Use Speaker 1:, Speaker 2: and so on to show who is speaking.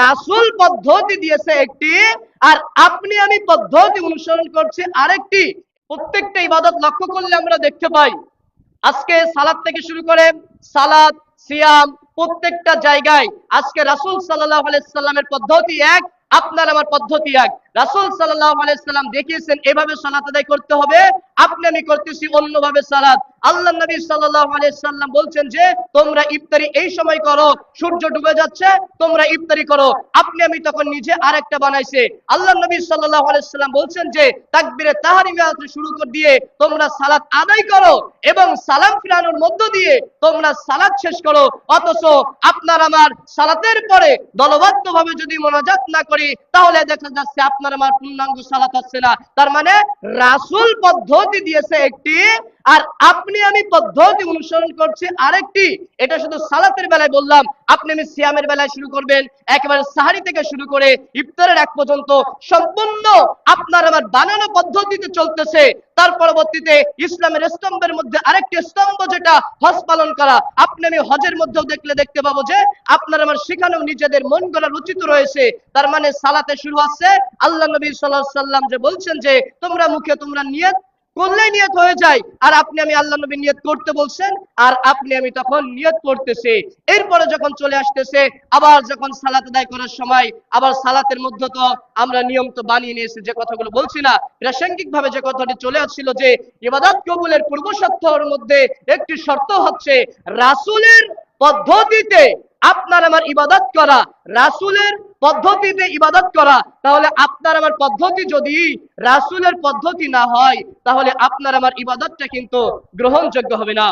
Speaker 1: রাসূল পদ্ধতি দিয়েছে একটি, আর আপনি আমি পদ্ধতি অনুসরণ করছি আরেকটি। প্রত্যেকটা ইবাদত লক্ষ্য করলে আমরা দেখতে পাই, আজকে সালাদ থেকে শুরু করে সালাদ, সিয়াম প্রত্যেকটা জায়গায় আজকে রাসুল সাল্লাল্লাহু আলাইহি সাল্লামের পদ্ধতি এক, আপনার আমার পদ্ধতি এক। রাসুল সাল্লাল্লাহু আলাইহি সাল্লাম দেখিয়েছেন, এভাবে সালাত আদায় করতে হবে। আপনি করতেছি অন্যভাবে সালাত আল্লাহ নবী সাল্লাম বলছেন যে, তোমরা ইফতারি এই সময় করো, সূর্য ডুবে যাচ্ছে, তোমরা ইফতারি করো। আপনি আমি তখন নিজে আরেকটা বানাইছে। আল্লাহ নবী সাল্লাম বলছেন যে শুরু করে দিয়ে তোমরা আদায় করো এবং সালাম ফিরানোর মধ্য দিয়ে তোমরা শেষ করো। অথচ আপনার আমার সালাতের পরে দলবদ্ধভাবে যদি মোনাজাত না করি, তাহলে দেখা যাচ্ছে আপনার আমার পূর্ণাঙ্গ সালাত হচ্ছে না। তার মানে রাসূল পদ্ধতি দিয়েছে একটি, আর আপনি আমি পদ্ধতি অনুসরণ করছি আরেকটি, এটা শুধু সালাতের বেলায় বললাম, আপনি আমি সিয়ামের বেলায় শুরু করবেন, একেবারে সাহারি থেকে শুরু করে ইফতারের এক পর্যন্ত সম্পূর্ণ আপনার আমার বানানো পদ্ধতিতে চলতেছে। তার পরবর্তীতে ইসলামের স্তম্ভের মধ্যে আরেকটি স্তম্ভ যেটা, হজ পালন করা। আপনি আমি হজের মধ্যেও দেখলে দেখতে পাবো যে, আপনার আমার সেখানেও নিজেদের মন গড়া রচিত রয়েছে। তার মানে সালাতে শুরু হচ্ছে, আল্লাহ নবী আলাইহি সাল্লাম যে বলছেন যে, তোমরা মুখে তোমরা নিয়ত করলেই নিয়ত হয়ে যায়? আর আপনি আমি আল্লাহ নবী নিয়ত করতে বলছেন, আর আপনি আমি তখন নিয়ত করতেছি। এরপরে যখন চলে আসতেছে, আবার যখন সালাত আদায় করার সময়, আবার সালাতের মধ্যে তো আমরা নিয়ম তো বানিয়ে নিয়েছি, যে কথাগুলো বলছি না প্রাসঙ্গিক ভাবে যে কথাটি চলে আসছিল যে, ইবাদত কবুলের পূর্ব শর্তর মধ্যে একটি শর্ত হচ্ছে, রাসূলের পদ্ধতিতে আপনার আমার ইবাদত করা, রাসূলের পদ্ধতিতে ইবাদত করা, তাহলে আপনার আমার পদ্ধতি যদি রাসুলের পদ্ধতি না হয়, তাহলে আপনার আমার ইবাদতটা কিন্তু গ্রহণযোগ্য হবে না।